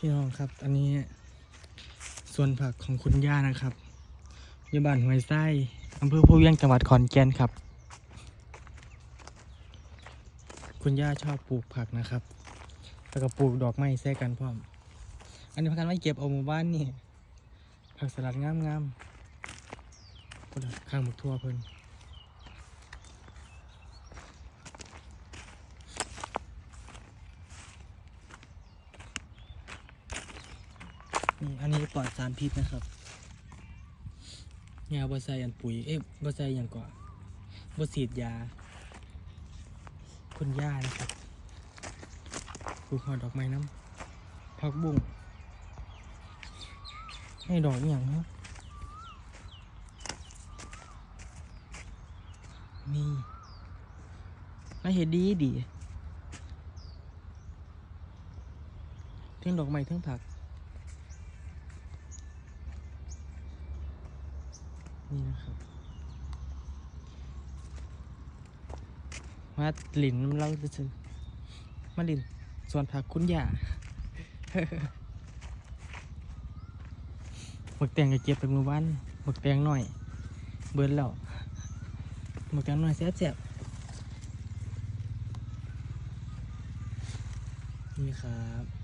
พี่น้องครับ อันนี้ส่วนผักของคุณย่านะครับอยู่บ้านห้วยไส้อำเภอผู้เวียงจังหวัดขอนแก่นครับ คุณย่าชอบปลูกผักนะครับ แล้วก็ปลูกดอกไม้แทรกกันพร้อม อันนี้พักกันไว้เก็บเอาหมู่บ้านนี่ผักสลัดงามๆข้างหมกทั่วเพิ่น นี่อันนี้ปลอดสารพิษนะครับยาบอใส่อันปุ๋ยเอ๊ะบอใส่อย่างก่อนบอฉีดยา คุณย่านะครับปลูกหอดดอกไม้น้ำผักบุ้งให้ดอกอย่างเนาะนี่น่าเห็นดีดีเทั้งดอกไม้เทั้งผัก นี่นะครับ มาหลินเล่าจะซื้อมาหลินส่วนผักคุณย่าหมึกแตงก็เก็บไปมือวันหมึกแตงหน่อย เบิร์นแล้วหมึกแตงหน่อยแซ่บๆนี่ครับ